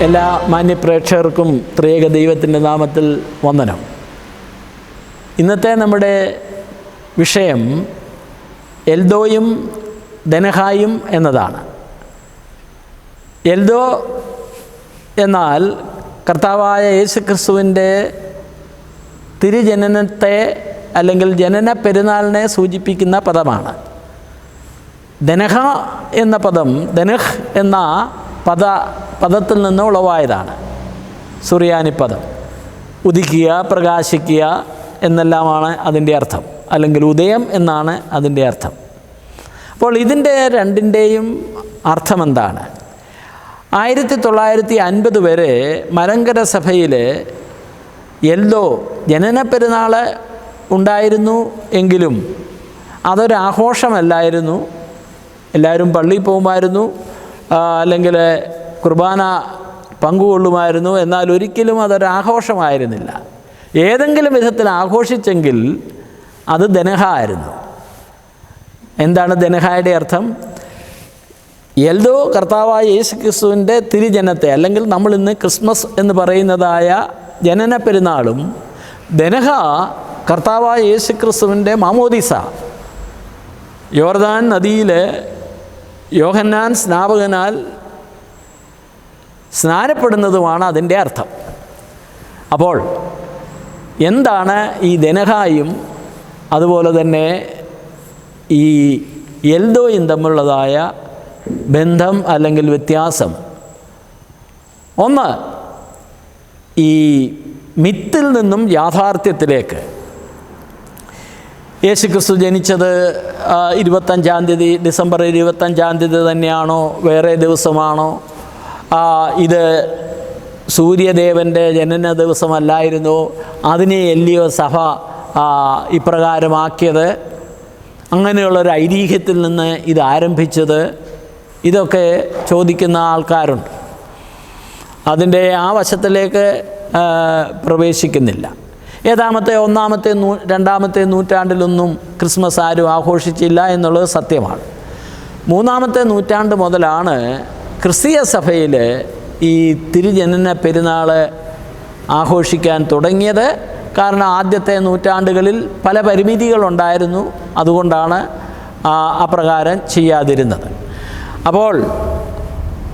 എല്ലാ മാന്യപ്രേക്ഷകർക്കും ത്രിയേക ദൈവത്തിന്റെ നാമത്തിൽ വന്ദനം. ഇന്നത്തെ നമ്മുടെ വിഷയം എൽദോയും ദനഹായും എന്നതാണ്. എൽദോ എന്നാൽ കർത്താവായ യേശു ക്രിസ്തുവിന്റെ തിരുജനനത്തെ അല്ലെങ്കിൽ ജനന പെരുന്നാളിനെ സൂചിപ്പിക്കുന്ന പദമാണ്. ദനഹ എന്ന പദം ദനഹ് എന്ന പദ പദത്തിൽ നിന്ന് ഉളവായതാണ്. സുറിയാനി പദം. ഉദിക്കുക പ്രകാശിക്കുക എന്നെല്ലാമാണ് അതിന്റെ അർത്ഥം. അല്ലെങ്കിൽ ഉദയം എന്നാണ് അതിന്റെ അർത്ഥം. അപ്പോൾ ഇതിന്റെ രണ്ടിന്റെയും അർത്ഥം എന്താണ് ആയിരത്തി തൊള്ളായിരത്തി അൻപത് വരെ മലങ്കര സഭയിൽ എല്ലോ ജനന പെരുന്നാൾ ഉണ്ടായിരുന്നു എങ്കിലും അതൊരാഘോഷമല്ലായിരുന്നു. എല്ലാവരും പള്ളിയിൽ പോകുമായിരുന്നു. അല്ലെങ്കിൽ കുർബാന പങ്കുകൊള്ളുമായിരുന്നു. എന്നാൽ ഒരിക്കലും അതൊരാഘോഷമായിരുന്നില്ല ഏതെങ്കിലും വിധത്തിൽ ആഘോഷിച്ചെങ്കിൽ അത് ദനഹ ആയിരുന്നു എന്താണ് ദനഹയുടെ അർത്ഥം? എൽദോ കർത്താവായ യേശു ക്രിസ്തുവിന്റെ തിരുജനത്തെ അല്ലെങ്കിൽ നമ്മൾ ഇന്ന് ക്രിസ്മസ് എന്ന് പറയുന്നതായ ജനന പെരുന്നാളും ദനഹ കർത്താവായ യേശു ക്രിസ്തുവിന്റെ മാമോദിസ. യോർദാൻ നദിയിൽ യോഹന്നാൻ സ്നാപകനാൽ സ്നാനപ്പെടുന്നതുമാണ് അതിന്റെ അർത്ഥം. അപ്പോൾ എന്താണ് ഈ ദനഹായും അതുപോലെ തന്നെ ഈ എൽദോയും തമ്മിലുള്ളതായ ബന്ധം അല്ലെങ്കിൽ വ്യത്യാസം? ഒന്ന് ഈ മിത്തിൽ നിന്നും യാഥാർത്ഥ്യത്തിലേക്ക് യേശുക്രിസ്തു ജനിച്ചത് ഇരുപത്തഞ്ചാം തീയതി ഡിസംബർ ഇരുപത്തഞ്ചാം തീയതി തന്നെയാണോ വേറെ ദിവസമാണോ? ഇത് സൂര്യദേവന്റെ ജനന ദിവസമല്ലായിരുന്നോ. അതിനെ എല്ലിയോ സഭ ഇപ്രകാരമാക്കിയത്. അങ്ങനെയുള്ളൊരു ഐതിഹ്യത്തിൽ നിന്ന് ഇത് ആരംഭിച്ചത്. ഇതൊക്കെ ചോദിക്കുന്ന ആൾക്കാരുണ്ട്. അതിന്റെ ആ വശത്തിലേക്ക് പ്രവേശിക്കുന്നില്ല. ഏതാമത്തെ ഒന്നാമത്തെ നൂ രണ്ടാമത്തെ നൂറ്റാണ്ടിലൊന്നും ക്രിസ്മസ് ആരും ആഘോഷിച്ചില്ല എന്നുള്ളത് സത്യമാണ്. മൂന്നാമത്തെ നൂറ്റാണ്ട് മുതലാണ് ക്രിസ്തീയ സഭയിൽ ഈ തിരുജനന പെരുന്നാൾ ആഘോഷിക്കാൻ തുടങ്ങിയത്. കാരണം ആദ്യത്തെ നൂറ്റാണ്ടുകളിൽ പല പരിമിതികളുണ്ടായിരുന്നു. അതുകൊണ്ടാണ് അപ്രകാരം ചെയ്യാതിരുന്നത്. അപ്പോൾ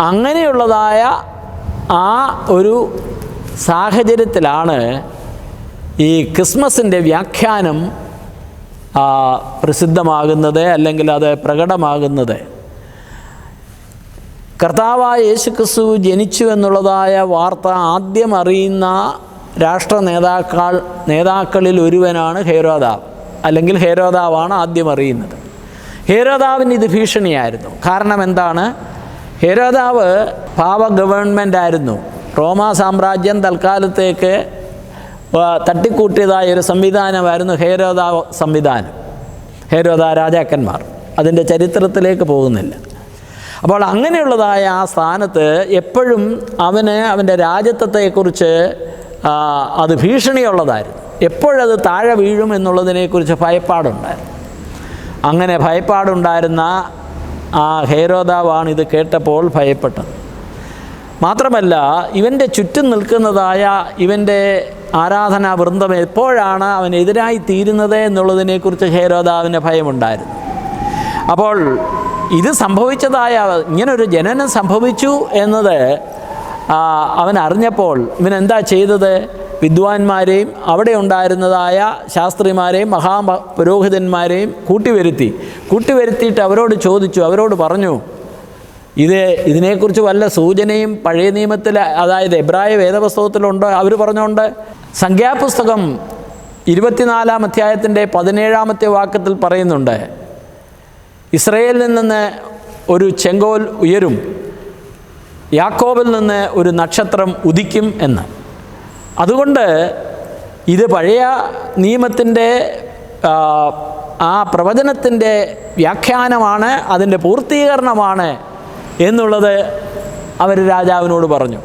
അങ്ങനെയുള്ളതായ ആ ഒരു സാഹചര്യത്തിലാണ് ഈ ക്രിസ്മസിന്റെ വ്യാഖ്യാനം പ്രസിദ്ധമാകുന്നത് അല്ലെങ്കിൽ അത് പ്രകടമാകുന്നത്. കർത്താവായ യേശു ക്രിസ്തു ജനിച്ചു എന്നുള്ളതായ വാർത്ത ആദ്യം അറിയുന്ന രാഷ്ട്ര നേതാക്കൾ നേതാക്കളിൽ ഒരുവനാണ് ഹേരോദാവ്. അല്ലെങ്കിൽ ഹേരോദാവാണ് ആദ്യം അറിയുന്നത്. ഹേരോദാവിന് ഇത് ഭീഷണിയായിരുന്നു. കാരണം എന്താണ്? ഹേരോദാവ് പാവ ഗവൺമെന്റ് ആയിരുന്നു റോമാ സാമ്രാജ്യം തൽക്കാലത്തേക്ക് തട്ടിക്കൂട്ടിയതായ ഒരു സംവിധാനമായിരുന്നു ഹേരോദാ സംവിധാനം. ഹേരോദാ രാജാക്കന്മാർ. അതിന്റെ ചരിത്രത്തിലേക്ക് പോകുന്നില്ല. അപ്പോൾ അങ്ങനെയുള്ളതായ ആ സ്ഥാനത്ത് എപ്പോഴും അവന് അവന്റെ രാജ്യത്വത്തെക്കുറിച്ച് അത് ഭീഷണിയുള്ളതായിരുന്നു. എപ്പോഴത് താഴെ വീഴും എന്നുള്ളതിനെക്കുറിച്ച് ഭയപ്പാടുണ്ടായിരുന്നു. അങ്ങനെ ഭയപ്പാടുണ്ടായിരുന്ന ആ ഹേരോദാവാണ് ഇത് കേട്ടപ്പോൾ ഭയപ്പെട്ടത്. മാത്രമല്ല ഇവന്റെ ചുറ്റും നിൽക്കുന്നതായ ഇവന്റെ ആരാധനാ വൃന്ദം എപ്പോഴാണ് അവനെതിരായി തീരുന്നത് എന്നുള്ളതിനെക്കുറിച്ച് ഹേരോദാവിന് ഭയമുണ്ടായിരുന്നു. അപ്പോൾ ഇത് സംഭവിച്ചതായ ഇങ്ങനൊരു ജനനം സംഭവിച്ചു എന്നത് അവൻ അറിഞ്ഞപ്പോൾ ഇവൻ എന്താ ചെയ്തത്? വിദ്വാൻമാരെയും അവിടെ ഉണ്ടായിരുന്നതായ ശാസ്ത്രിമാരെയും മഹാ പുരോഹിതന്മാരെയും കൂട്ടിവരുത്തി. കൂട്ടിവരുത്തിയിട്ട് അവരോട് ചോദിച്ചു അവരോട് പറഞ്ഞു ഇത് ഇതിനെക്കുറിച്ച് വല്ല സൂചനയും പഴയ നിയമത്തിൽ അതായത് എബ്രായ വേദപുസ്തകത്തിലുണ്ടോ? അവർ പറഞ്ഞുകൊണ്ട് സംഖ്യാപുസ്തകം ഇരുപത്തിനാലാം അധ്യായത്തിന്റെ പതിനേഴാമത്തെ വാക്കത്തിൽ പറയുന്നുണ്ട് ഇസ്രയേലിൽ നിന്ന് ഒരു ചെങ്കോൽ ഉയരും യാക്കോബിൽ നിന്ന് ഒരു നക്ഷത്രം ഉദിക്കും എന്ന്. അതുകൊണ്ട് ഇത് പഴയ നിയമത്തിന്റെ ആ, പ്രവചനത്തിന്റെ വ്യാഖ്യാനമാണ് അതിന്റെ പൂർത്തീകരണമാണ് എന്നുള്ളത് അവർ രാജാവിനോട് പറഞ്ഞു.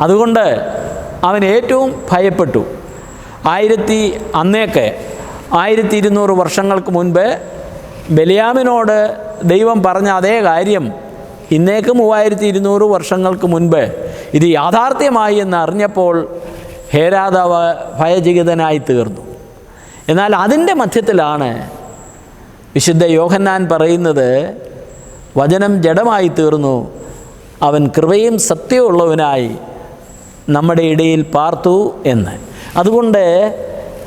അതുകൊണ്ട് അവൻ ഏറ്റവും ഭയപ്പെട്ടു. ആയിരത്തി അന്നേക്ക് ആയിരത്തി ഇരുന്നൂറ് വർഷങ്ങൾക്ക് മുൻപ് ബലിയാമിനോട് ദൈവം പറഞ്ഞ അതേ കാര്യം. ഇന്നേക്ക് മൂവായിരത്തി ഇരുന്നൂറ് വർഷങ്ങൾക്ക് മുൻപ്. ഇത് യാഥാർത്ഥ്യമായി എന്ന് അറിഞ്ഞപ്പോൾ ഹേരാദാവ് ഭയചകിതനായി തീർന്നു. എന്നാൽ അതിന്റെ മധ്യത്തിലാണ് വിശുദ്ധ യോഹന്നാൻ പറയുന്നത് വചനം ജഡമായി തീർന്നു. അവൻ കൃപയും സത്യമുള്ളവനായി നമ്മുടെ ഇടയിൽ പാർത്തു എന്ന്. അതുകൊണ്ട്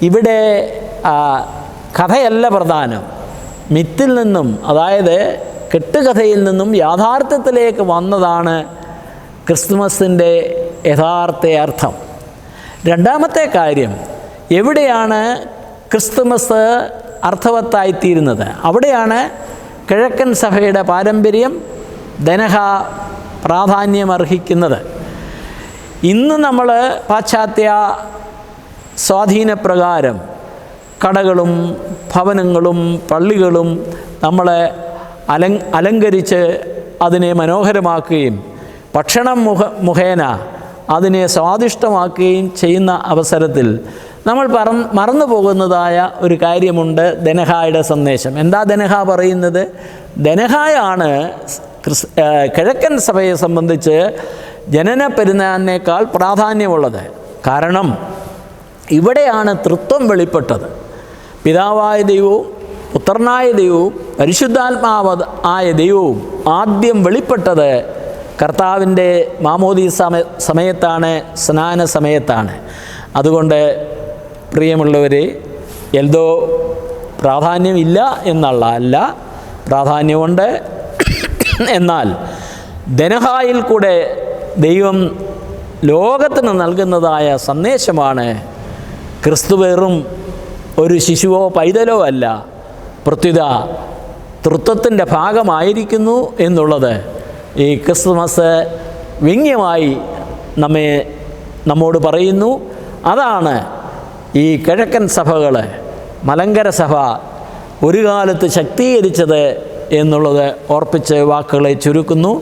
ഇവിടെ കഥയല്ല പ്രധാനം. മിത്തിൽ നിന്നും അതായത് കെട്ടുകഥയിൽ നിന്നും യാഥാർത്ഥ്യത്തിലേക്ക് വന്നതാണ് ക്രിസ്തുമസിന്റെ യഥാർത്ഥ അർത്ഥം. രണ്ടാമത്തെ കാര്യം എവിടെയാണ് ക്രിസ്തുമസ് അർത്ഥവത്തായിത്തീരുന്നത്? അവിടെയാണ് കിഴക്കൻ സഭയുടെ പാരമ്പര്യം ധനഹ പ്രാധാന്യമർഹിക്കുന്നത്. ഇന്ന് നമ്മൾ പാശ്ചാത്യ സ്വാധീനപ്രകാരം കടകളും ഭവനങ്ങളും പള്ളികളും നമ്മളെ അല അലങ്കരിച്ച് അതിനെ മനോഹരമാക്കുകയും ഭക്ഷണം മുഖ മുഖേന അതിനെ സ്വാദിഷ്ടമാക്കുകയും ചെയ്യുന്ന അവസരത്തിൽ നമ്മൾ പറ മറന്നു പോകുന്നതായ ഒരു കാര്യമുണ്ട് ധനഹായുടെ സന്ദേശം. എന്താ ധനഹ പറയുന്നത്? ദനഹായാണ് കിഴക്കൻ സഭയെ സംബന്ധിച്ച് ജനന പെരുന്നാളിനേക്കാൾ പ്രാധാന്യമുള്ളത്. കാരണം ഇവിടെയാണ് തൃത്വം വെളിപ്പെട്ടത്. പിതാവായ ദൈവവും പുത്രനായ ദൈവവും പരിശുദ്ധാത്മാവ ആയ ദൈവവും ആദ്യം വെളിപ്പെട്ടത് കർത്താവിന്റെ മാമോദി സമ സമയത്താണ് സ്നാന സമയത്താണ്. അതുകൊണ്ട് പ്രിയമുള്ളവരെ എന്തോ പ്രാധാന്യമില്ല എന്നുള്ള അല്ല പ്രാധാന്യമുണ്ട്. എന്നാൽ ധനഹായിൽ കൂടെ ദൈവം ലോകത്തിന് നൽകുന്നതായ സന്ദേശമാണ് ക്രിസ്തു വെറും ഒരു ശിശുവോ പൈതലോ അല്ല പ്രത്യുത തൃത്വത്തിന്റെ ഭാഗമായിരിക്കുന്നു എന്നുള്ളത്. ഈ ക്രിസ്തുമസ് വ്യംഗ്യമായി നമ്മെ നമ്മോട് പറയുന്നു. അതാണ് ഈ കിഴക്കൻ സഭകൾ മലങ്കര സഭ ഒരു കാലത്ത് ശക്തീകരിച്ചത് എന്നുള്ളത് ഓർപ്പിച്ച് വാക്കുകളെ ചുരുക്കുന്നു.